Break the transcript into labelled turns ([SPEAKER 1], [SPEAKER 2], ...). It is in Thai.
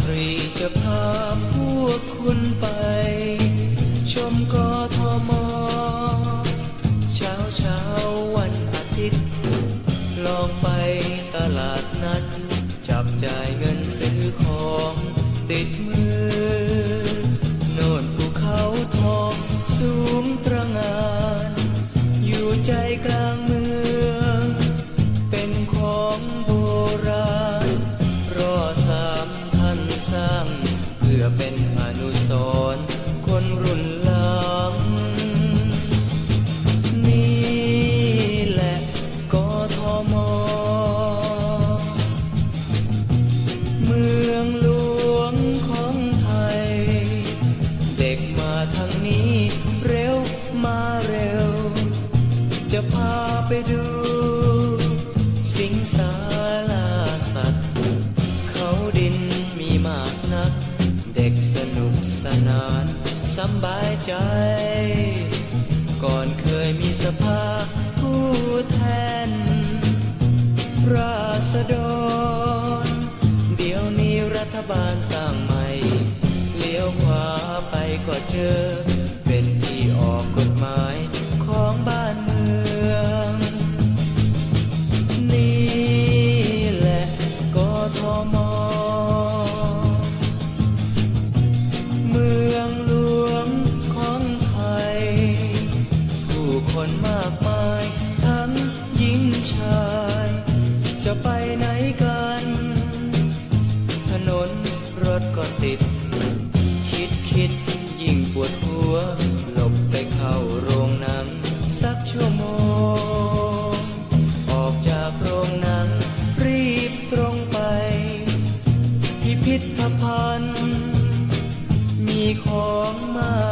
[SPEAKER 1] ตรีจะพาพวกคุณไป ชมกอทอมเช้าเช้าวันอาทิตย์ ลองไปตลาดนัด จับจ่ายเงินซื้อของติดมือ โน่นภูเขาทองสูงตระงาน อยู่ใจกลาง อเป็นอนุสรณ์คนรุ่นหลัง นี่แหละกทม เมืองหลวงของไทย เด็กมาทางนี้เร็วมาเร็ว จะพาไปดูสิงสาานสำบายใจ ก่อนเคยมีสภาผู้แทน ราษฎร เดี๋ยวนี้รัฐบาลสร้างใหม่ เลี้ยวขวาไปก็เจอ ชาย จะไปไหนกัน ถนนรถก็ติด คิดคิดยิ่งปวดหัว หลบไปเข้าโรงหนังสักชั่วโมง ออกจากโรงหนัง รีบตรงไป พิพิธภัณฑ์ มีของมา